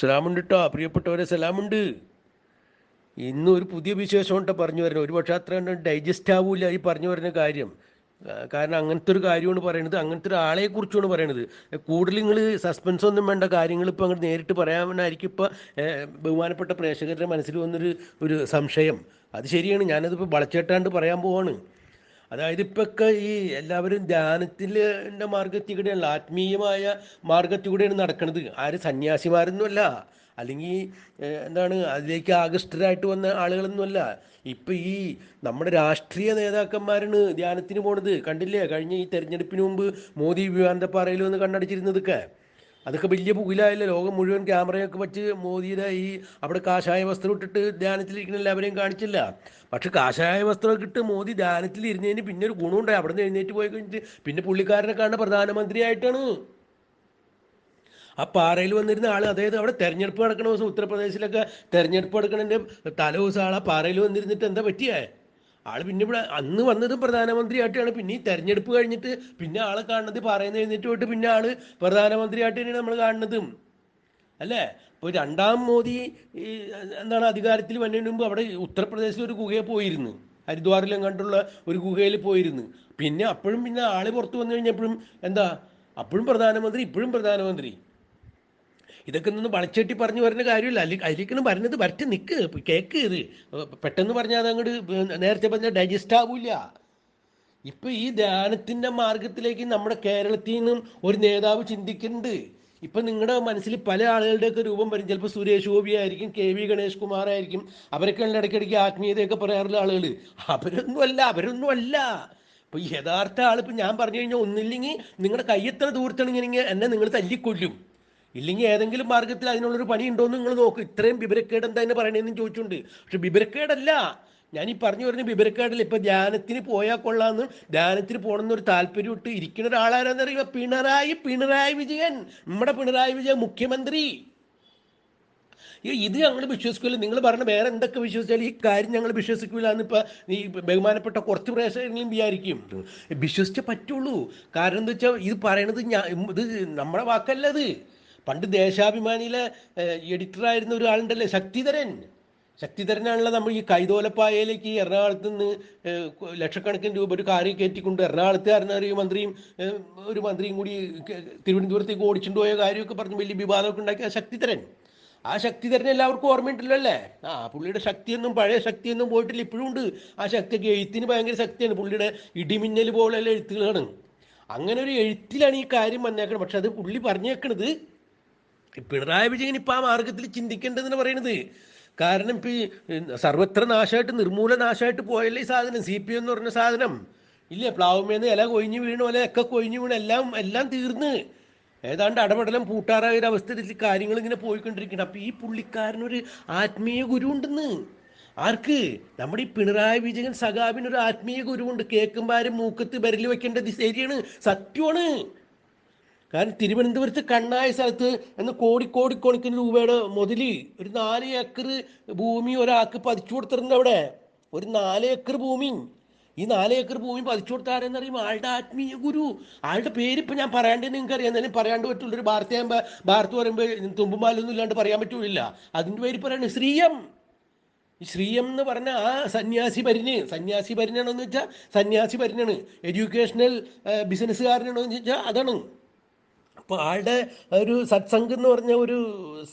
സലാമുണ്ട് കേട്ടോ പ്രിയപ്പെട്ടവരെ സലാമുണ്ട്. ഇന്ന് ഒരു പുതിയ വിശേഷം കൊണ്ട് പറഞ്ഞു വരുന്നത്. ഒരു പക്ഷേ അത്ര ഡൈജസ്റ്റ് ആവൂല ഈ പറഞ്ഞു വരുന്ന കാര്യം. കാരണം അങ്ങനത്തെ ഒരു കാര്യമാണ് പറയണത്. അങ്ങനത്തെ ഒരു ആളെ കുറിച്ചാണ് പറയണത്. കൂടുതൽ നിങ്ങൾ സസ്പെൻസ് ഒന്നും വേണ്ട കാര്യങ്ങൾ ഇപ്പോൾ അങ്ങോട്ട് നേരിട്ട് പറയാമെന്നായിരിക്കും ഇപ്പോൾ ബഹുമാനപ്പെട്ട പ്രേക്ഷകരുടെ മനസ്സിൽ വന്നൊരു ഒരു സംശയം. അത് ശരിയാണ്. ഞാനതിപ്പോൾ വളച്ചേട്ടാണ്ട് പറയാൻ പോവാണ്. അതായത് ഇപ്പൊക്കെ ഈ എല്ലാവരും ധ്യാനത്തിന്റെ മാർഗത്തിൽ കൂടെയല്ല ആത്മീയമായ മാർഗത്തിൽ കൂടെയാണ് നടക്കുന്നത് ആര് സന്യാസിമാരൊന്നുമല്ല അല്ലെങ്കിൽ എന്താണ് അതിലേക്ക് ആകൃഷ്ടരായിട്ട് വന്ന ആളുകളൊന്നുമല്ല. ഇപ്പം ഈ നമ്മുടെ രാഷ്ട്രീയ നേതാക്കന്മാരാണ് ധ്യാനത്തിന് പോണത്. കണ്ടില്ലേ കഴിഞ്ഞ ഈ തെരഞ്ഞെടുപ്പിന് മുമ്പ് മോദി വിവാന്തപ്പാറയിൽ വന്ന് കണ്ണടിച്ചിരുന്നതൊക്കെ? അതൊക്കെ വലിയ പുകിലായല്ലോ. ലോകം മുഴുവൻ ക്യാമറയൊക്കെ വെച്ച് മോദിയുടെ ഈ അവിടെ കാഷായ വസ്ത്രം ഇട്ടിട്ട് ധ്യാനത്തിലിരിക്കുന്ന എല്ലാവരെയും കാണിച്ചില്ല. പക്ഷെ കാഷായ വസ്ത്രമൊക്കെ ഇട്ട് മോദി ധ്യാനത്തിൽ ഇരുന്നതിന് പിന്നെ ഒരു ഗുണമുണ്ടായി അവിടെ നിന്ന് എഴുന്നേറ്റ് പോയി കഴിഞ്ഞിട്ട് പിന്നെ പുള്ളിക്കാരനെ കാണുന്ന പ്രധാനമന്ത്രിയായിട്ടാണ്. ആ പാറയിൽ വന്നിരുന്ന ആൾ അതായത് അവിടെ തെരഞ്ഞെടുപ്പ് നടക്കണ ദിവസം ഉത്തർപ്രദേശിലൊക്കെ തെരഞ്ഞെടുപ്പ് നടക്കണതിന്റെ തലേ ദിവസം ആൾ ആ പാറയിൽ വന്നിരുന്നിട്ട് എന്താ പറ്റിയേ? ആൾ പിന്നെ ഇവിടെ അന്ന് വന്നത് പ്രധാനമന്ത്രിയായിട്ടാണ്. പിന്നെ ഈ തെരഞ്ഞെടുപ്പ് കഴിഞ്ഞിട്ട് പിന്നെ ആളെ കാണുന്നത് പറയുന്നത് എഴുന്നേറ്റ് പോയിട്ട് പിന്നെ ആൾ പ്രധാനമന്ത്രിയായിട്ട് തന്നെയാണ് നമ്മൾ കാണുന്നതും. അല്ലേ? ഇപ്പോൾ രണ്ടാം മോദി എന്താണ് അധികാരത്തിൽ വന്നതിന് മുമ്പ് അവിടെ ഉത്തർപ്രദേശിൽ ഒരു ഗുഹയെ പോയിരുന്നു. ഹരിദ്വാറിലും കണ്ടുള്ള ഒരു ഗുഹയിൽ പോയിരുന്നു. പിന്നെ അപ്പോഴും പിന്നെ ആൾ പുറത്തു വന്നു കഴിഞ്ഞപ്പോഴും എന്താ? അപ്പോഴും പ്രധാനമന്ത്രി ഇപ്പോഴും പ്രധാനമന്ത്രി. ഇതൊക്കെ ഒന്ന് വളച്ചെട്ടി പറഞ്ഞു വരുന്ന കാര്യമില്ല. അല്ലെങ്കിൽ അതിലേക്കാണ് വരുന്നത് വരച്ച് നിൽക്ക് കേക്ക് ഇത്. പെട്ടെന്ന് പറഞ്ഞാൽ അത് അങ്ങോട്ട് നേരത്തെ പറഞ്ഞ ഡൈജസ്റ്റ് ആവില്ല. ഇപ്പൊ ഈ ധ്യാനത്തിന്റെ മാർഗത്തിലേക്ക് നമ്മുടെ കേരളത്തിൽ നിന്നും ഒരു നേതാവ് ചിന്തിക്കുന്നുണ്ട്. ഇപ്പൊ നിങ്ങളുടെ മനസ്സിൽ പല ആളുകളുടെയൊക്കെ രൂപം വരും. ചിലപ്പോൾ സുരേഷ് ഗോപി ആയിരിക്കും കെ വി ഗണേഷ് കുമാർ ആയിരിക്കും. അവരൊക്കെ ഇടയ്ക്കിടയ്ക്ക് ആത്മീയതയൊക്കെ പറയാറുള്ള ആളുകൾ അവരൊന്നുമല്ല അവരൊന്നുമല്ല. ഇപ്പൊ ഈ യഥാർത്ഥ ആളിപ്പോ ഇപ്പൊ ഞാൻ പറഞ്ഞു കഴിഞ്ഞാൽ ഒന്നില്ലെങ്കിൽ നിങ്ങളുടെ കയ്യെത്ര ദൂരത്താണെങ്കിൽ എന്നെ നിങ്ങൾ തല്ലിക്കൊല്ലും. ഇല്ലെങ്കിൽ ഏതെങ്കിലും മാർഗത്തിൽ അതിനുള്ളൊരു പണി ഉണ്ടോ എന്ന് നിങ്ങൾ നോക്ക്. ഇത്രയും വിവരക്കേട് എന്താ എന്ന് പറയണതെന്ന് ചോദിച്ചിട്ടുണ്ട് പക്ഷെ വിവരക്കേടല്ല ഞാൻ ഈ പറഞ്ഞു പറഞ്ഞ വിവരക്കേടല്ല ഇപ്പൊ ധ്യാനത്തിന് പോയാൽ കൊള്ളാന്ന്. ധ്യാനത്തിന് പോകണമെന്നൊരു താല്പര്യം ഇട്ട് ഇരിക്കുന്ന ഒരാളാരാന്നറിയുക പിണറായി പിണറായി വിജയൻ. നമ്മുടെ പിണറായി വിജയൻ മുഖ്യമന്ത്രി. ഇത് ഞങ്ങൾ വിശ്വസിക്കില്ല നിങ്ങൾ പറഞ്ഞ വേറെ എന്തൊക്കെ വിശ്വസിച്ചാലും ഈ കാര്യം ഞങ്ങൾ വിശ്വസിക്കില്ല എന്നിപ്പോൾ ഈ ബഹുമാനപ്പെട്ട കുറച്ച് പ്രേക്ഷകരെങ്കിലും വിചാരിക്കും. വിശ്വസിച്ചേ പറ്റുള്ളൂ. കാരണം എന്താ വെച്ചാൽ ഇത് പറയണത് ഞാൻ ഇത് നമ്മുടെ വാക്കല്ല ഇത്. പണ്ട് ദേശാഭിമാനിയിലെ എഡിറ്ററായിരുന്ന ഒരാളുണ്ടല്ലേ ശക്തിധരൻ. ശക്തിധരനാണല്ലോ നമ്മൾ ഈ കൈതോലപ്പായയിലേക്ക് ഈ എറണാകുളത്ത് നിന്ന് ലക്ഷക്കണക്കിന് രൂപ ഒരു കാറി കയറ്റിക്കൊണ്ട് എറണാകുളത്തുകാരനെ ഒരു മന്ത്രിയും ഒരു മന്ത്രിയും കൂടി തിരുവനന്തപുരത്തേക്ക് ഓടിച്ചുകൊണ്ട് പോയ കാര്യമൊക്കെ പറഞ്ഞ് വലിയ വിവാദമൊക്കെ ഉണ്ടാക്കിയ ശക്തിധരൻ. ആ ശക്തിധരൻ എല്ലാവർക്കും ഓർമ്മയുണ്ടല്ലോ അല്ലേ? ആ പുള്ളിയുടെ ശക്തിയൊന്നും പഴയ ശക്തിയൊന്നും പോയിട്ടില്ല. ഇപ്പോഴും ഉണ്ട്. ആ ശക്തിയൊക്കെ എഴുത്തിന് ഭയങ്കര ശക്തിയാണ്. പുള്ളിയുടെ ഇടിമിന്നൽ പോലെയുള്ള എഴുത്തുകളാണ്. അങ്ങനെ ഒരു എഴുത്തിലാണ് ഈ കാര്യം വന്നേക്കണം പക്ഷെ അത് പുള്ളി പറഞ്ഞേക്കണത് പിണറായി വിജയൻ ഇപ്പം ആ മാർഗത്തിൽ ചിന്തിക്കേണ്ടതെന്ന് പറയുന്നത്. കാരണം ഇപ്പം സർവത്ര നാശമായിട്ട് നിർമൂല നാശമായിട്ട് പോയല്ലേ ഈ സാധനം? സി പി എന്ന് പറഞ്ഞ സാധനം. ഇല്ലേ? പ്ലാവുമേന്ന് ഇല കൊഴിഞ്ഞു വീണു അല്ലെ ഒക്കെ കൊഴിഞ്ഞു വീണു എല്ലാം എല്ലാം തീർന്ന്. ഏതാണ്ട് അടപടലം പൂട്ടാറായ ഒരു അവസ്ഥയിൽ കാര്യങ്ങൾ ഇങ്ങനെ പോയിക്കൊണ്ടിരിക്കണം അപ്പം ഈ പുള്ളിക്കാരനൊരു ആത്മീയ ഗുരു ഉണ്ടെന്ന് ആർക്ക്? നമ്മുടെ ഈ പിണറായി വിജയൻ സഖാവിനൊരു ആത്മീയ ഗുരുവുണ്ട്. കേൾക്കുമ്പോൾ മൂക്കത്ത് ബരലി വെക്കേണ്ടത് ശരിയാണ് സത്യമാണ്. കാരണം തിരുവനന്തപുരത്ത് കണ്ണായ സ്ഥലത്ത് എന്ന് കോടി കോടി കോണിക്കുന്ന രൂപയുടെ മുതലി ഒരു നാല് ഏക്കർ ഭൂമി ഒരാൾക്ക് പതിച്ചു കൊടുത്തിട്ടുണ്ട് അവിടെ. ഒരു നാല് ഏക്കർ ഭൂമി. ഈ നാല് ഏക്കർ ഭൂമി പതിച്ചു കൊടുത്ത ആരെന്നറിയുമ്പോൾ ആളുടെ ആത്മീയ ഗുരു. ആളുടെ പേര് ഇപ്പം ഞാൻ പറയാണ്ട് നിങ്ങൾക്ക് അറിയാം എന്നാലും പറയാണ്ട് പറ്റുള്ള. ഒരു ഭാരത ഭാരത് പറയുമ്പോൾ തുമ്പുമാലൊന്നും ഇല്ലാണ്ട് പറയാൻ പറ്റൂല അതിന്റെ പേര് പറയാണ് ശ്രീയം. ശ്രീയം എന്ന് പറഞ്ഞ ആ സന്യാസി ഭരിന്. സന്യാസി പരിനാണോ എന്ന് വെച്ചാൽ സന്യാസി ഭരിനാണ്. എഡ്യൂക്കേഷണൽ ബിസിനസ്സുകാരനാണോ എന്ന് വെച്ചാൽ അതാണ്. അപ്പോൾ ആളുടെ ഒരു സത്സംഗ് എന്ന് പറഞ്ഞ ഒരു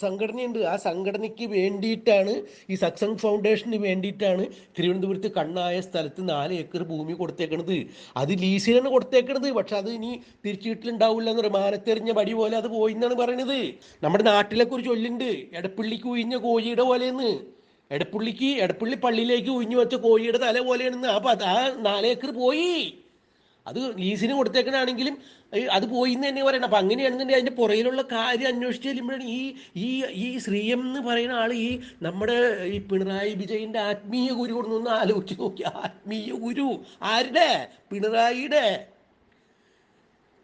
സംഘടനയുണ്ട്. ആ സംഘടനയ്ക്ക് വേണ്ടിയിട്ടാണ് ഈ സത്സംഗ് ഫൗണ്ടേഷന് വേണ്ടിയിട്ടാണ് തിരുവനന്തപുരത്ത് കണ്ണായ സ്ഥലത്ത് നാല് ഏക്കർ ഭൂമി കൊടുത്തേക്കണത്. അത് ലീസിനാണ് കൊടുത്തേക്കണത്. പക്ഷെ അത് ഇനി തിരിച്ചു കിട്ടലുണ്ടാവില്ല എന്ന് പറയും മാനത്തെറിഞ്ഞ പടി പോലെ അത് പോയി എന്നാണ് പറയണത്. നമ്മുടെ നാട്ടിലെ ഒരു ചൊല്ലുണ്ട്. എടപ്പള്ളിക്ക് ഉയിഞ്ഞ കോഴിയുടെ പോലെയെന്ന്. എടപ്പള്ളിക്ക് എടപ്പള്ളി പള്ളിയിലേക്ക് ഉയിഞ്ഞു വെച്ച കോഴിയുടെ തല പോലെയാണെന്ന്. അപ്പൊ ആ നാലേക്കർ പോയി. അത് ലീസിന് കൊടുത്തേക്കണാണെങ്കിലും അത് പോയി എന്ന് തന്നെ പറയണം. അപ്പൊ അങ്ങനെയാണെന്നുണ്ടെങ്കിൽ അതിന്റെ പുറയിലുള്ള കാര്യം അന്വേഷിച്ച് ചെല്ലുമ്പോഴാണ് ഈ ഈ ഈ ശ്രീയം എന്ന് പറയുന്ന ആൾ ഈ നമ്മുടെ ഈ പിണറായി വിജയന്റെ ആത്മീയ ഗുരു ഒന്ന് ആലോചിച്ച് നോക്കി. ആത്മീയ ഗുരു ആരുടെ? പിണറായിയുടെ.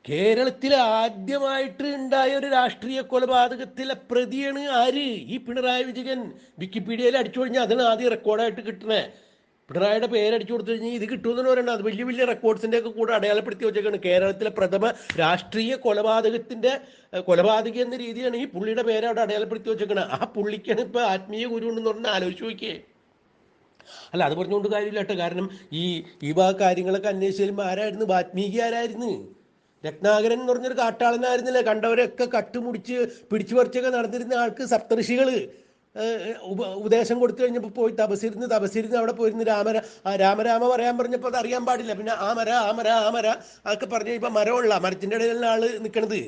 കേരളത്തിൽ ആദ്യമായിട്ട് ഉണ്ടായ ഒരു രാഷ്ട്രീയ കൊലപാതകത്തിലെ പ്രതിയാണ് ആര്? ഈ പിണറായി വിജയൻ. വിക്കിപീഡിയയിൽ അടിച്ചു കഴിഞ്ഞാൽ അതിന് ആദ്യം റെക്കോർഡായിട്ട് കിട്ടണേ. പിണറായിയുടെ പേരടിച്ചു കൊടുത്തു കഴിഞ്ഞാൽ ഇത് കിട്ടുമെന്ന് പറയുന്നത് അത് വലിയ വലിയ റെക്കോർഡ്സിന്റെ ഒക്കെ കൂടെ അടയാളപ്പെടുത്തി വെച്ചേക്കാണ്. കേരളത്തിലെ പ്രഥമ രാഷ്ട്രീയ കൊലപാതകത്തിന്റെ കൊലപാതകി എന്ന രീതിയിലാണ് ഈ പുള്ളിയുടെ പേര് അവിടെ അടയാളപ്പെടുത്തി വെച്ചേക്കണ്. ആ പുള്ളിക്കാണ് ഇപ്പൊ ആത്മീയ ഗുരു എന്ന് പറഞ്ഞാൽ ആലോചിച്ച് നോക്കിയേ. അല്ല അത് പറഞ്ഞുകൊണ്ട് കാര്യമില്ല കേട്ടോ. കാരണം ഈ ഈ വക കാര്യങ്ങളൊക്കെ അന്വേഷിച്ചാലും ആരായിരുന്നു? വാത്മീകി ആരായിരുന്നു? രത്നാകരൻ എന്ന് പറഞ്ഞൊരു കാട്ടാളനായിരുന്നില്ലേ? കണ്ടവരൊക്കെ കട്ടുമുടിച്ച് പിടിച്ചു പറിച്ചൊക്കെ നടന്നിരുന്ന ആൾക്ക് സപ്തഋഷികൾ ഉപദേശം കൊടുത്തു കഴിഞ്ഞപ്പോൾ പോയി തപസിരുന്ന് തപസിരുന്ന് അവിടെ പോയിരുന്ന് രാമര രാമരാമ പറയാൻ പറഞ്ഞപ്പോൾ അത് അറിയാൻ പാടില്ല. പിന്നെ ആ മര ആ മര ആ മര പറഞ്ഞ് ഇപ്പം മരമുള്ള മരത്തിന്റെ ഇടയിലുള്ള ആൾ നിൽക്കണത്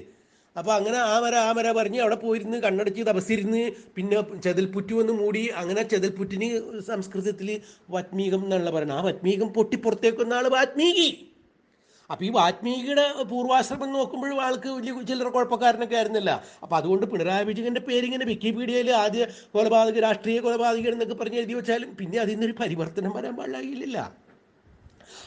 അപ്പോൾ അങ്ങനെ ആ മര ആ മര പറഞ്ഞ് അവിടെ പോയിരുന്ന് കണ്ണടച്ച് തപസ്സിരുന്ന് പിന്നെ ചെതൽപ്പുറ്റു വന്ന് മൂടി അങ്ങനെ ചെതൽപ്പുറ്റിന് സംസ്കൃതത്തിൽ വത്മീകം എന്നുള്ള പറയുന്നത് ആ വത്മീകം പൊട്ടി പുറത്തേക്കുന്ന ആൾ വാത്മീകി. അപ്പോൾ ഈ വാത്മീകിയുടെ പൂർവാശ്രമം നോക്കുമ്പോഴും ആൾക്ക് വലിയ ചില്ലറ കുഴപ്പക്കാരനൊക്കെ ആയിരുന്നില്ല. അപ്പോൾ അതുകൊണ്ട് പിണറായി വിജയന്റെ പേരിങ്ങനെ വിക്കിപീഡിയയിൽ ആദ്യ കൊലപാതക രാഷ്ട്രീയ കൊലപാതകൻ എന്നൊക്കെ പറഞ്ഞ് എഴുതി വെച്ചാലും പിന്നെ അതിൽ നിന്നൊരു പരിവർത്തനം വരാൻ പാടില്ല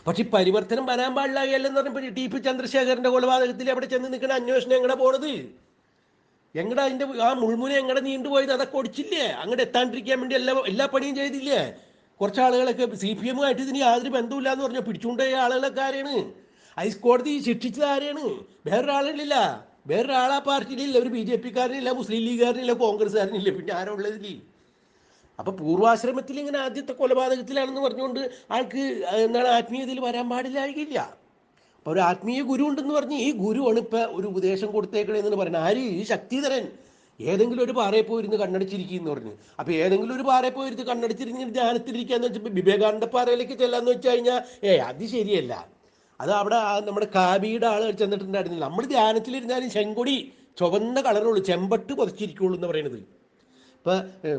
പക്ഷെ പരിവർത്തനം വരാൻ പാടില്ലായല്ലെന്ന് പറഞ്ഞപ്പോൾ ടി പി ചന്ദ്രശേഖരന്റെ കൊലപാതകത്തിൽ അവിടെ ചെന്ന് നിൽക്കുന്ന അന്വേഷണം എങ്ങനെ പോണത്? എങ്ങടെ അതിന്റെ ആ മുൾമുന എങ്ങടെ നീണ്ടുപോയത് അതൊക്കെ ഒടിച്ചില്ലേ? അങ്ങോട്ട് എത്താണ്ടിരിക്കാൻ വേണ്ടി എല്ലാ എല്ലാ പണിയും ചെയ്തില്ലേ? കുറച്ച് ആളുകളൊക്കെ സി പി എമ്മുമായിട്ട് ഇതിന് യാതൊരു ബന്ധമില്ല എന്ന് പറഞ്ഞു പിടിച്ചുകൊണ്ടുപോയ ആളുകളൊക്കെ ആരെയാണ് ഹൈക്കോടതി ശിക്ഷിച്ചത് ആരെയാണ് വേറൊരാളില്ല. വേറൊരാളാ പാർട്ടിയിലില്ല ഒരു ബി ജെ പിക്കാരനില്ല മുസ്ലിം ലീഗുകാരനില്ല കോൺഗ്രസ്സുകാരനില്ല. പിന്നെ ആരാ ഉള്ളതില്ലേ അപ്പൊ പൂർവാശ്രമത്തിൽ ഇങ്ങനെ ആദ്യത്തെ കൊലപാതകത്തിലാണെന്ന് പറഞ്ഞുകൊണ്ട് ആൾക്ക് എന്താണ് ആത്മീയതയിൽ വരാൻ പാടില്ലായിരിക്കില്ല. അപ്പൊ ഒരു ആത്മീയ ഗുരു ഉണ്ടെന്ന് പറഞ്ഞ് ഈ ഗുരുവാണ് ഇപ്പൊ ഒരു ഉപദേശം കൊടുത്തേക്കണേന്ന് പറയുന്നത് ആര്? ഈ ശക്തിധരൻ. ഏതെങ്കിലും ഒരു പാറയിൽ പോയിരുന്ന് കണ്ണടിച്ചിരിക്കുന്നു പറഞ്ഞു. അപ്പൊ ഏതെങ്കിലും ഒരു പാറയിൽ പോയിരുന്ന് കണ്ണടിച്ചിരിക്കുന്ന ധ്യാനത്തിലിരിക്കാന്ന് വെച്ചപ്പോൾ വിവേകാനന്ദ പാറയിലേക്ക് ചെല്ലാന്ന് വെച്ച് കഴിഞ്ഞാൽ ഏ അത് ശരിയല്ല. അത് അവിടെ നമ്മുടെ കാബിയുടെ ആൾ ചെന്നിട്ടുണ്ടായിരുന്നില്ല. നമ്മൾ ധ്യാനത്തിലിരുന്നാലും ചെങ്കൊടി ചുവന്ന കളറുള്ളൂ ചെമ്പട്ട് പൊതിച്ചിരിക്കുള്ളൂ എന്ന് പറയുന്നത്. ഇപ്പൊ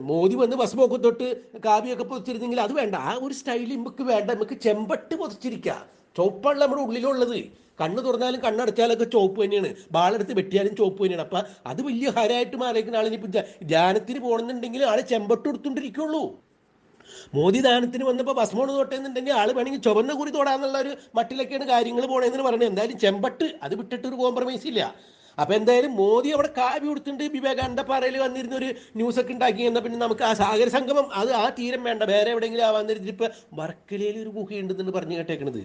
മോദി വന്ന് ബസ് പോക്കു തൊട്ട് കാവ്യൊക്കെ പൊതിച്ചിരുന്നെങ്കിൽ അത് വേണ്ട. ആ ഒരു സ്റ്റൈൽ നമുക്ക് വേണ്ട. നമുക്ക് ചെമ്പട്ട് പൊതിച്ചിരിക്കുക ചുവപ്പാണ് നമ്മുടെ ഉള്ളിലുള്ളത്. കണ്ണ് തുറന്നാലും കണ്ണടച്ചാലൊക്കെ ചുവപ്പ് തന്നെയാണ്. ബാളെടുത്ത് വെട്ടിയാലും ചുവപ്പ് തന്നെയാണ്. അപ്പൊ അത് വലിയ ഹരമായിട്ട് മാറിയിരിക്കുന്ന ആളിനിപ്പോ ധ്യാനത്തിന് പോകണമെന്നുണ്ടെങ്കിൽ ആളെ ചെമ്പട്ട് എടുത്തോണ്ടിരിക്കുള്ളൂ മോദി ദാനത്തിന് വന്നപ്പോൾ ഭസ്മോണ് തൊട്ടെന്നുണ്ടെങ്കിൽ ആൾ വേണമെങ്കിൽ ചുവന്ന കുറി തൊടാന്നുള്ള ഒരു മട്ടിലൊക്കെയാണ് കാര്യങ്ങൾ പോണേന്ന് പറയുന്നത് എന്തായാലും ചെമ്പട്ട് അത് വിട്ടിട്ട് ഒരു കോംപ്രമൈസ് ഇല്ല. അപ്പൊ എന്തായാലും മോദി അവിടെ കാവ്യ കൊടുത്തിട്ടുണ്ട്. വിവേകാനന്ദ പാറയിൽ വന്നിരുന്ന ഒരു ന്യൂസ് ഒക്കെ ഉണ്ടാക്കി എന്നാൽ പിന്നെ നമുക്ക് ആ സാഗര സംഗമം അത് ആ തീരം വേണ്ട. വേറെ എവിടെയെങ്കിലും ആ വന്നിരുന്നിട്ട് ഇപ്പൊ വർക്കലയിൽ ഒരു ഗുഹയുണ്ടെന്ന് പറഞ്ഞു കേട്ടേക്കണത്.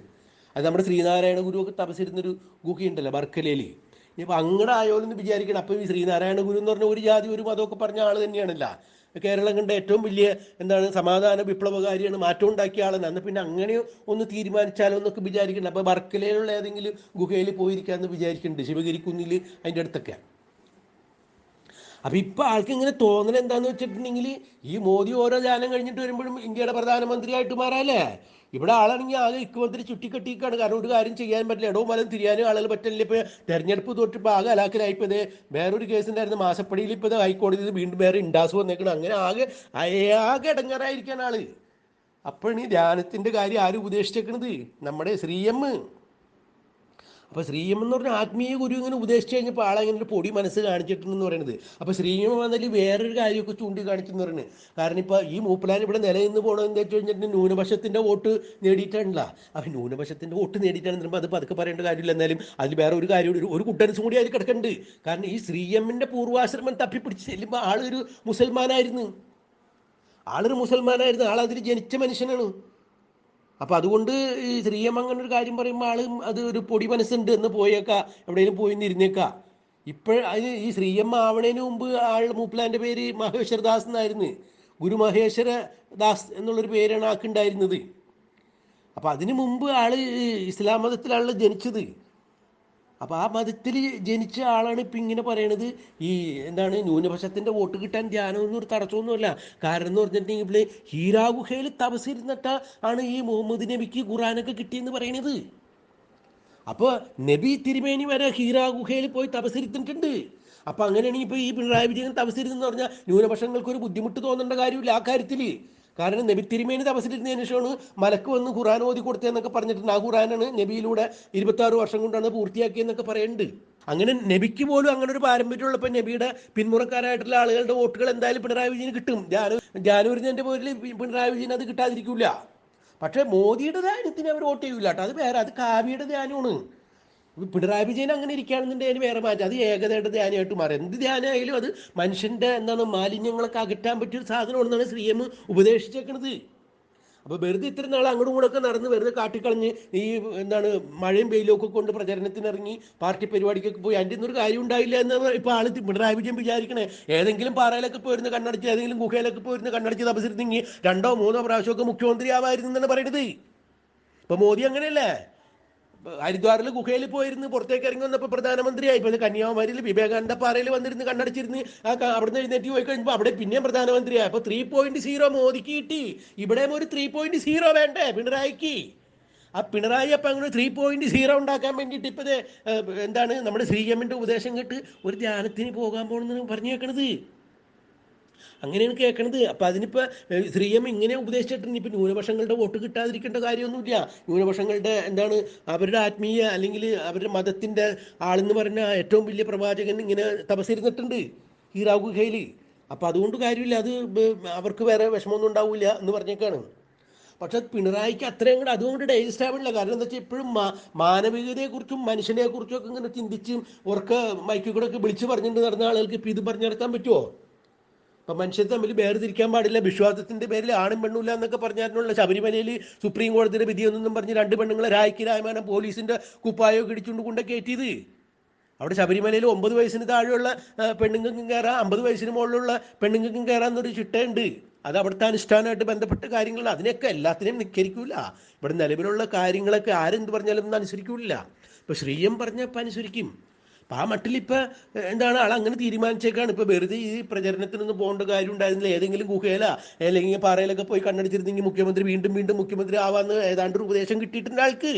അത് നമ്മുടെ ശ്രീനാരായണ ഗുരു ഒക്കെ തപസിരുന്നൊരു ഗുഹയുണ്ടല്ലോ വർക്കലയിൽ ഇനിയിപ്പോൾ അങ്ങടെ ആയോലെന്ന് വിചാരിക്കണം. അപ്പോൾ ഈ ശ്രീനാരായണ ഗുരു എന്ന് പറഞ്ഞ ഒരു ജാതി ഒരു മതമൊക്കെ പറഞ്ഞ ആൾ തന്നെയാണല്ല. കേരളം കണ്ട ഏറ്റവും വലിയ എന്താണ് സമാധാന വിപ്ലവകാരിയാണ് മാറ്റം ഉണ്ടാക്കിയ ആളാണ് അന്ന് പിന്നെ അങ്ങനെ ഒന്ന് തീരുമാനിച്ചാലോ എന്നൊക്കെ വിചാരിക്കുന്നുണ്ട്. അപ്പോൾ വർക്കലയിലുള്ള ഏതെങ്കിലും ഗുഹയിൽ പോയിരിക്കാമെന്ന് വിചാരിക്കുന്നുണ്ട്. ശിവഗിരി കുന്നിൽ അതിന്റെ അടുത്തൊക്കെ അപ്പൊ ഇപ്പൊ ആൾക്ക് ഇങ്ങനെ തോന്നൽ എന്താന്ന് വെച്ചിട്ടുണ്ടെങ്കിൽ ഈ മോദി ഓരോ ജാനം കഴിഞ്ഞിട്ട് വരുമ്പോഴും ഇന്ത്യയുടെ പ്രധാനമന്ത്രി പ്രധാനമന്ത്രിയായിട്ട് മാറാല്ലേ? ഇവിടെ ആളാണെങ്കിൽ ആകെ ഇക്കുമന്ത്രി ചുറ്റിക്കെട്ടിക്കാണ്. കാരണം ഒരു കാര്യം ചെയ്യാൻ പറ്റില്ല. ഇടവും മലം തിരിയാനും ആളുകൾ പറ്റില്ല ഇപ്പൊ തെരഞ്ഞെടുപ്പ് തൊട്ട് ഇപ്പൊ ആകെ അലാക്കിലായിപ്പോ ഇത് വേറൊരു കേസ് ഉണ്ടായിരുന്നു. മാസപ്പടിയിൽ ഇപ്പൊ ഹൈക്കോടതി വീണ്ടും വേറെ ഇണ്ടാസ് വന്നേക്കണം. അങ്ങനെ ആകെ ആകെ ഇടങ്ങാറായിരിക്കാൻ ആൾ. അപ്പോഴാണ് ഈ കാര്യം ആരും ഉപദേശിച്ചേക്കണത്? നമ്മുടെ ശ്രീ എം അപ്പൊ ശ്രീയം എന്ന് പറഞ്ഞ ആത്മീയ ഗുരു ഇങ്ങനെ ഉപദേശിച്ചു കഴിഞ്ഞപ്പോൾ ആളങ്ങനെ ഒരു പൊടി മനസ്സ് കാണിച്ചിട്ടുണ്ടെന്ന് പറയുന്നത് അപ്പൊ ശ്രീയം വന്നതിൽ വേറൊരു കാര്യമൊക്കെ ചൂണ്ടിക്കാണിച്ചെന്ന് പറയുന്നത് കാരണം ഇപ്പൊ ഈ മൂപ്പലാൻ ഇവിടെ നിലനിന്ന് പോകണമെന്ന് വെച്ച് കഴിഞ്ഞിട്ട് ന്യൂനപക്ഷത്തിന്റെ വോട്ട് നേടിയിട്ടാണല്ല. അപ്പൊ ന്യൂനപക്ഷത്തിന്റെ വോട്ട് നേടിയിട്ടാണ് പറയുമ്പോൾ അത് പതുക്കെ പറയേണ്ട കാര്യമില്ല. എന്നാലും അതിൽ വേറെ ഒരു കാര്യം ഒരു കുട്ടനസും കൂടി അതിൽ കിടക്കുന്നുണ്ട് കാരണം ഈ ശ്രീയമ്മിന്റെ പൂർവാശ്രമം തപ്പിപ്പിടിച്ച് ചെല്ലുമ്പോൾ ആളൊരു മുസൽമാനായിരുന്നു. ആളൊരു മുസൽമാനായിരുന്നു. ആളതിൽ ജനിച്ച മനുഷ്യനാണ്. അപ്പൊ അതുകൊണ്ട് ഈ ശ്രീയം അങ്ങനെ ഒരു കാര്യം പറയുമ്പോൾ ആൾ അത് ഒരു പൊടി മനസ്സുണ്ട് എന്ന് പോയേക്കാ എവിടെയെങ്കിലും പോയി ഇരുന്നേക്കാ ഇപ്പോഴ ഈ ശ്രീയമ്മ ആവണേന് മുമ്പ് ആൾ മൂപ്പിലാന്റെ പേര് മഹേശ്വര ദാസ് എന്നായിരുന്നു. ഗുരു മഹേശ്വര ദാസ് എന്നുള്ളൊരു പേരാണ് ആക്കുണ്ടായിരുന്നത് അപ്പൊ അതിനു മുമ്പ് ആൾ ഇസ്ലാം മതത്തിലാണ് ജനിച്ചത്. അപ്പൊ ആ മതത്തിൽ ജനിച്ച ആളാണ് ഇപ്പൊ ഇങ്ങനെ പറയണത്. ഈ എന്താണ് ന്യൂനപക്ഷത്തിന്റെ വോട്ട് കിട്ടാൻ ധ്യാനമൊന്നും ഒരു തടസ്സമൊന്നുമല്ല. കാരണം എന്ന് പറഞ്ഞിട്ടുണ്ടെങ്കിൽ ഹീരാ ഗുഹയിൽ തപസിരുന്നിട്ട ആണ് ഈ മുഹമ്മദ് നബിക്ക് ഖുറാനൊക്കെ കിട്ടിയെന്ന് പറയണത്. അപ്പോൾ നബി തിരുമേനി വരെ ഹീരാ ഗുഹയിൽ പോയി തപസിരുത്തിട്ടുണ്ട് അപ്പൊ അങ്ങനെയാണെങ്കിൽ ഇപ്പൊ ഈ പിണറായി വിജയൻ തപസിരുന്നെന്ന് പറഞ്ഞാൽ ന്യൂനപക്ഷങ്ങൾക്ക് ഒരു ബുദ്ധിമുട്ട് തോന്നേണ്ട കാര്യമില്ല ആ കാര്യത്തിൽ കാരണം നബി തിരുമേനി തപസിലിരുന്നതിന് ശേഷമാണ് മലക്ക് വന്ന് ഖുറാൻ ഓതി കൊടുത്തതെന്നൊക്കെ പറഞ്ഞിട്ടുണ്ട്. ആ ഖുറാനാണ് നബിയിലൂടെ ഇരുപത്തി ആറ് വർഷം കൊണ്ടാണ് പൂർത്തിയാക്കിയെന്നൊക്കെ പറയുന്നുണ്ട്. അങ്ങനെ നബിക്ക് പോലും അങ്ങനെ ഒരു പാരമ്പര്യമുള്ളപ്പോൾ നബിയുടെ പിന്മുറക്കാരായിട്ടുള്ള ആളുകളുടെ വോട്ടുകൾ എന്തായാലും പിണറായി വിജയന് കിട്ടും. ജാനു ജാനുവരിന്റെ പേരിൽ പിണറായി വിജയൻ അത് കിട്ടാതിരിക്കില്ല പക്ഷേ മോദിയുടെ ധ്യാനത്തിന് അവർ വോട്ട് ചെയ്യൂല കേട്ടോ. അത് വേറെ അത് കാവ്യയുടെ ധ്യാനമാണ് പിണറായി വിജയൻ അങ്ങനെ ഇരിക്കുകയാണെന്നുണ്ടെങ്കിൽ അതിന് വേറെ മാറ്റം. അത് ഏകതയുടെ ധ്യാനമായിട്ട് മാറും. എന്ത് ധ്യാനമായാലും അത് മനുഷ്യന്റെ എന്താണ് മാലിന്യങ്ങളൊക്കെ അകറ്റാൻ പറ്റിയ ഒരു സാധനമാണെന്നാണ് ശ്രീ എം ഉപദേശിച്ചേക്കണത്. അപ്പോൾ വെറുതെ ഇത്ര നാൾ അങ്ങോട്ടും ഇങ്ങോട്ടൊക്കെ നടന്ന് വെറുതെ കാട്ടിക്കളഞ്ഞ് ഈ എന്താണ് മഴയും വെയിലും ഒക്കെ കൊണ്ട് പ്രചരണത്തിനിറങ്ങി പാർട്ടി പരിപാടിക്കൊക്കെ പോയി. അതിന്റെ ഒന്നും ഒരു കാര്യം ഉണ്ടായില്ല എന്ന് ഇപ്പോൾ ആൾ പിണറായി വിജയൻ വിചാരിക്കണേ. ഏതെങ്കിലും പാറയിലൊക്കെ പോയിരുന്ന കണ്ണടച്ച് ഏതെങ്കിലും ഗുഹയിലൊക്കെ പോയിരുന്ന കണ്ണടച്ച് തപസിരുന്നെങ്കിൽ രണ്ടോ മൂന്നോ പ്രാവശ്യമൊക്കെ മുഖ്യമന്ത്രി ആവായിരുന്നു എന്നാണ് പറയുന്നത് ഇപ്പൊ മോദി അങ്ങനെയല്ലേ? ഹരിദ്വാറിൽ ഗുഹയിൽ പോയിരുന്ന് പുറത്തേക്ക് ഇറങ്ങി വന്നപ്പോൾ പ്രധാനമന്ത്രിയായി. ഇപ്പോൾ കന്യാകുമാരിൽ വിവേകാനന്ദ പാറയിൽ വന്നിരുന്ന് അവിടെ നിന്ന് എഴുന്നേറ്റ് പോയി കഴിഞ്ഞപ്പോൾ അവിടെ പിന്നെയും പ്രധാനമന്ത്രിയായി. അപ്പോൾ ത്രീ പോയിന്റ് സീറോ മോദിക്ക് കിട്ടി. ഇവിടെയും ഒരു ത്രീ പോയിന്റ് സീറോ വേണ്ടേ? പിണറായിക്ക്. ആ പിണറായി അപ്പം അങ്ങനെ ത്രീ പോയിന്റ് സീറോ ഉണ്ടാക്കാൻ വേണ്ടിയിട്ട് ഇപ്പം എന്താണ് നമ്മുടെ ശ്രീ എമ്മിന്റെ ഉപദേശം കേട്ട് ഒരു ധ്യാനത്തിന് പോകാൻ പോകണമെന്ന് പറഞ്ഞു കേൾക്കണത് അങ്ങനെയാണ് കേൾക്കണത്. അപ്പം അതിനിപ്പോൾ ശ്രീ എം ഇങ്ങനെ ഉപദേശിച്ചിട്ടുണ്ട്. ഇപ്പം ന്യൂനപക്ഷങ്ങളുടെ വോട്ട് കിട്ടാതിരിക്കേണ്ട കാര്യമൊന്നുമില്ല. ന്യൂനപക്ഷങ്ങളുടെ എന്താണ് അവരുടെ ആത്മീയ അല്ലെങ്കിൽ അവരുടെ മതത്തിന്റെ ആളെന്ന് പറഞ്ഞ ഏറ്റവും വലിയ പ്രവാചകൻ ഇങ്ങനെ തപസ്സിരുന്നിട്ടുണ്ട് ഈ ഗുഹയിൽ അപ്പം അതുകൊണ്ട് കാര്യമില്ല. അത് അവർക്ക് വേറെ വിഷമമൊന്നും ഉണ്ടാവില്ല എന്ന് പറഞ്ഞേക്കാണ്. പക്ഷെ പിണറായിക്ക് അത്രയും കൂടെ അതുകൊണ്ട് ഡൈജസ്റ്റ് കാരണം എന്താ വെച്ചാൽ ഇപ്പോഴും മാനവികതയെക്കുറിച്ചും മനുഷ്യനെക്കുറിച്ചും ഒക്കെ ഇങ്ങനെ ചിന്തിച്ചും ഓർക്ക് മൈക്കിൽ കൂടെ ഒക്കെ വിളിച്ച് പറഞ്ഞിട്ട് നടന്ന ആളുകൾക്ക് ഇപ്പം ഇത് പറഞ്ഞു നടത്താൻ പറ്റുമോ അപ്പം മനുഷ്യർ തമ്മിൽ വേർതിരിക്കാൻ പാടില്ല. വിശ്വാസത്തിന്റെ പേരിൽ ആണും പെണ്ണുമില്ല എന്നൊക്കെ പറഞ്ഞാലുള്ള ശബരിമലയിൽ സുപ്രീം കോടതിയുടെ വിധിയൊന്നും പറഞ്ഞ് രണ്ട് പെണ്ണുങ്ങളെ രായ്ക്ക് രായമാനം പോലീസിന്റെ കുപ്പായോ കിടിച്ചുകൊണ്ട് കൊണ്ട കയറ്റിയത്. അവിടെ ശബരിമലയിൽ ഒമ്പത് വയസ്സിന് താഴെയുള്ള പെണ്ണുങ്ങൾക്കും കയറാം അമ്പത് വയസ്സിന് മുകളിലുള്ള പെണ്ണുങ്ങൾക്കും കയറാമെന്നൊരു ചിട്ടയുണ്ട്. അത് അവിടുത്തെ അനുഷ്ഠാനമായിട്ട് ബന്ധപ്പെട്ട കാര്യങ്ങളാണ്. അതിനൊക്കെ എല്ലാത്തിനെയും നിക്കരിക്കൂല ഇവിടെ നിലവിലുള്ള കാര്യങ്ങളൊക്കെ ആരെന്ത് പറഞ്ഞാലും ഒന്നും അനുസരിക്കൂല. ഇപ്പൊ ശ്രീയം പറഞ്ഞപ്പോൾ അനുസരിക്കും. അപ്പം ആ മട്ടിൽ ഇപ്പം എന്താണ് ആൾ അങ്ങനെ തീരുമാനിച്ചേക്കാണ്. ഇപ്പം വെറുതെ ഈ പ്രചരണത്തിനൊന്നും പോകേണ്ട കാര്യം ഉണ്ടായിരുന്നില്ല. ഏതെങ്കിലും ഗുഹയില അല്ലെങ്കിൽ പാറയിലൊക്കെ പോയി കണ്ണടിച്ചിരുന്നെങ്കിൽ മുഖ്യമന്ത്രി വീണ്ടും വീണ്ടും മുഖ്യമന്ത്രി ആവാന്ന് ഏതാണ്ട് ഒരു ഉപദേശം കിട്ടിയിട്ടുണ്ട് ആൾക്ക്.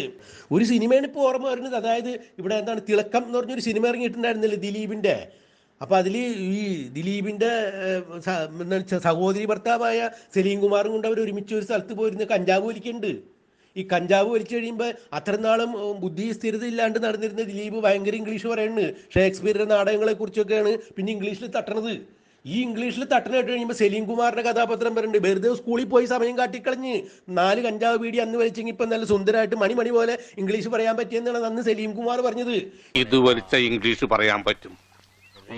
ഒരു സിനിമയാണ് ഇപ്പോൾ ഓർമ്മ വരുന്നത്. അതായത് ഇവിടെ എന്താണ് തിളക്കം എന്ന് പറഞ്ഞൊരു സിനിമ ഇറങ്ങിയിട്ടുണ്ടായിരുന്നില്ലേ ദിലീപിന്റെ അപ്പോൾ അതിൽ ഈ ദിലീപിന്റെ സഹോദരി ഭർത്താവായ സലീം കുമാറും കൊണ്ട് അവർ ഒരുമിച്ച് ഒരു സ്ഥലത്ത് പോയിരുന്ന കഞ്ചാവ് വലിക്കുന്നുണ്ട്. ഈ കഞ്ചാവ് വലിച്ചു കഴിയുമ്പോൾ അത്ര നാളും ബുദ്ധി സ്ഥിരത ഇല്ലാണ്ട് നടന്നിരുന്ന ദിലീപ് ഭയങ്കര ഇംഗ്ലീഷ് പറയുന്നത് ഷേക്സ്പിയറിന്റെ നാടകങ്ങളെ കുറിച്ചൊക്കെയാണ് പിന്നെ ഇംഗ്ലീഷിൽ തട്ടണത്. ഈ ഇംഗ്ലീഷിൽ തട്ടണ കേട്ട് കഴിയുമ്പോൾ സലീം കുമാറിന്റെ കഥാപാത്രം പറയുന്നുണ്ട് വെറുതെ സ്കൂളിൽ പോയി സമയം കാട്ടിക്കളഞ്ഞ് നാല് കഞ്ചാവ് വീടി അന്ന് വലിച്ചെങ്കിൽ ഇപ്പം നല്ല സുന്ദരമായിട്ട് മണി മണി പോലെ ഇംഗ്ലീഷ് പറയാൻ പറ്റിയെന്നാണ് അന്ന് സലീം കുമാർ പറഞ്ഞത്. ഇത് വലിച്ച ഇംഗ്ലീഷ് പറയാൻ പറ്റും.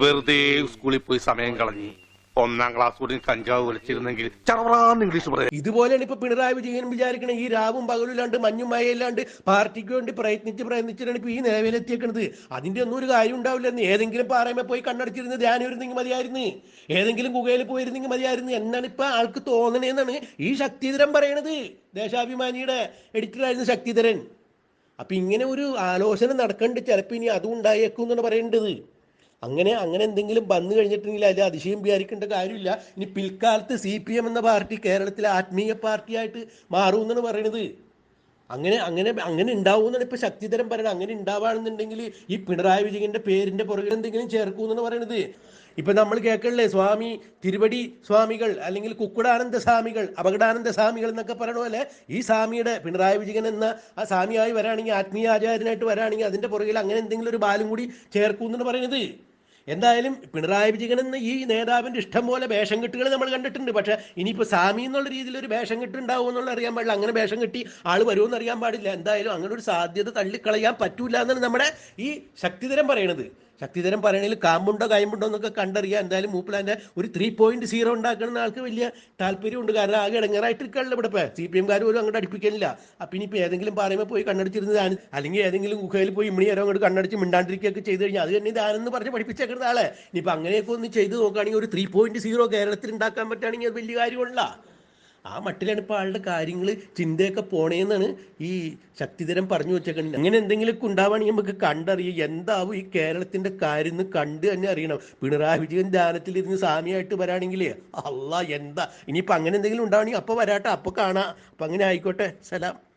വെറുതെ സ്കൂളിൽ പോയി സമയം കളഞ്ഞ്. ഒന്നാം ക്ലാസ് കൂടി കഞ്ചാവ് വലിച്ചിരുന്നെങ്കിൽ ചറവറാന്ന് ഇംഗ്ലീഷ് പറയാം. ഇതുപോലെയാണ് ഇപ്പൊ പിണറായി വിജയൻ വിചാരിക്കണേ ഈ രാവും പകലും ഇല്ലാണ്ട് മഞ്ഞും മഴയില്ലാണ്ട് പാർട്ടിക്ക് വേണ്ടി പ്രയത്നിച്ച് പ്രയത്നിച്ചിട്ടാണ് ഇപ്പൊ ഈ നിലവിലെത്തിയേക്കണത്. അതിന്റെ ഒന്നും ഒരു കാര്യം ഉണ്ടാവില്ലെന്ന്. ഏതെങ്കിലും പാറയമേ പോയി കണ്ണടച്ചിരുന്ന് ധ്യാനം ഇരുന്നെങ്കിൽ മതിയായിരുന്നു. ഏതെങ്കിലും ഗുഹയിൽ പോയിരുന്നെങ്കിൽ മതിയായിരുന്നു എന്നാണ് ഇപ്പൊ ആൾക്ക് തോന്നണേന്നാണ് ഈ ശക്തിധരൻ പറയണത്. ദേശാഭിമാനിയുടെ എഡിറ്ററായിരുന്നു ശക്തിധരൻ. അപ്പൊ ഇങ്ങനെ ഒരു ആലോചന നടക്കേണ്ടത് ചിലപ്പോൾ ഇനി അതും ഉണ്ടായേക്കും എന്നാണ് പറയേണ്ടത്. അങ്ങനെ അങ്ങനെ എന്തെങ്കിലും വന്നു കഴിഞ്ഞിട്ടുണ്ടെങ്കിൽ അതിൽ അതിശയം വിചാരിക്കേണ്ട കാര്യമില്ല. ഇനി പിൽക്കാലത്ത് സി പി എം എന്ന പാർട്ടി കേരളത്തിലെ ആത്മീയ പാർട്ടിയായിട്ട് മാറും എന്നാണ് പറയണത്. അങ്ങനെ അങ്ങനെ അങ്ങനെ ഉണ്ടാവും എന്നാണ് ഇപ്പൊ ശക്തിധരം പറയുന്നത് അങ്ങനെ ഉണ്ടാവുകയാണെന്നുണ്ടെങ്കിൽ ഈ പിണറായി വിജയന്റെ പേരിന്റെ പുറകിൽ എന്തെങ്കിലും ചേർക്കും എന്നാണ് പറയണത്. ഇപ്പൊ നമ്മൾ കേൾക്കണില്ലേ സ്വാമി തിരുവടി സ്വാമികൾ അല്ലെങ്കിൽ കുക്കുടാനന്ദ സ്വാമികൾ അപകടാനന്ദ സ്വാമികൾ എന്നൊക്കെ പറയണ പോലെ ഈ സ്വാമിയുടെ പിണറായി വിജയൻ എന്ന ആ സ്വാമിയായി വരാണെങ്കിൽ ആത്മീയ ആചാര്യനായിട്ട് വരാണെങ്കിൽ അതിന്റെ പുറകിൽ അങ്ങനെ എന്തെങ്കിലും ഒരു ബാലും കൂടി ചേർക്കും എന്നാണ് പറയുന്നത് എന്തായാലും പിണറായി വിജയൻ എന്ന ഈ നേതാവിന്റെ ഇഷ്ടം പോലെ വേഷം കെട്ടുകൾ നമ്മൾ കണ്ടിട്ടുണ്ട്. പക്ഷെ ഇനിയിപ്പോൾ സാമി എന്നുള്ള രീതിയിൽ ഒരു വേഷം കെട്ടുണ്ടാവും എന്നുള്ള അറിയാൻ പാടില്ല. അങ്ങനെ വേഷം കെട്ടി ആൾ വരുമെന്ന് അറിയാൻ പാടില്ല. എന്തായാലും അങ്ങനെ ഒരു സാധ്യത തള്ളിക്കളയാൻ പറ്റൂല എന്നാണ് നമ്മുടെ ഈ ശക്തിധരം പറയണത്. ശക്തിധരം പറയണതിൽ കാമ്പുണ്ടോ കയമ്പുണ്ടോ എന്നൊക്കെ കണ്ടറിയാം. എന്തായാലും മൂപ്പിലാന്റെ ഒരു ത്രീ പോയിന്റ് സീറോ ഉണ്ടാക്കുന്ന ആൾക്ക് വലിയ താല്പര്യമുണ്ട്. കാരണം ആകെ ഇടങ്ങറായിട്ടിരിക്കാണല്ലോ ഇവിടെ ഇപ്പോൾ സി പി എംകാർ പോലും അങ്ങോട്ട് അടുപ്പിക്കുന്നില്ല അപ്പം ഇനിയിപ്പോൾ ഏതെങ്കിലും പറയുമ്പോൾ പോയി കണ്ണടിച്ചിരുന്നതാണ് അല്ലെങ്കിൽ ഏതെങ്കിലും ഗുഹയിൽ പോയി ഇമ്മണി അങ്ങോട്ട് കണ്ണടിച്ച് മിണ്ടാണ്ടിരിക്കുകയൊക്കെ ചെയ്ത് കഴിഞ്ഞാൽ അത് തന്നെ ഇതാണെന്ന് പറഞ്ഞ് പഠിപ്പിച്ചേക്കുന്ന ആളെ. ഇനിയിപ്പോൾ അങ്ങനെയൊക്കെ ഒന്ന് ചെയ്ത് നോക്കുകയാണെങ്കിൽ ഒരു ത്രീ പോയിന്റ് സീറോ കേരളത്തിൽ ഉണ്ടാക്കാൻ പറ്റുകയാണെങ്കിൽ അത് വലിയ കാര്യമുള്ള ആ മട്ടിലാണ് ഇപ്പോൾ ആളുടെ കാര്യങ്ങൾ ചിന്തയൊക്കെ പോണേന്നാണ് ഈ ശക്തിധരം പറഞ്ഞു വെച്ചേക്കുന്നത് അങ്ങനെ എന്തെങ്കിലുമൊക്കെ ഉണ്ടാവുകയാണെങ്കിൽ നമുക്ക് കണ്ടറിയും എന്താവും ഈ കേരളത്തിന്റെ കാര്യം എന്ന് കണ്ട് തന്നെ അറിയണം. പിണറായി വിജയൻ ധ്യാനത്തിലിരുന്ന് സ്വാമിയായിട്ട് വരാണെങ്കിലേ അല്ല എന്താ? ഇനിയിപ്പോൾ അങ്ങനെ എന്തെങ്കിലും ഉണ്ടാവണമെങ്കിൽ അപ്പോൾ വരാട്ടെ അപ്പോൾ കാണാം. അപ്പം അങ്ങനെ ആയിക്കോട്ടെ. സലാം.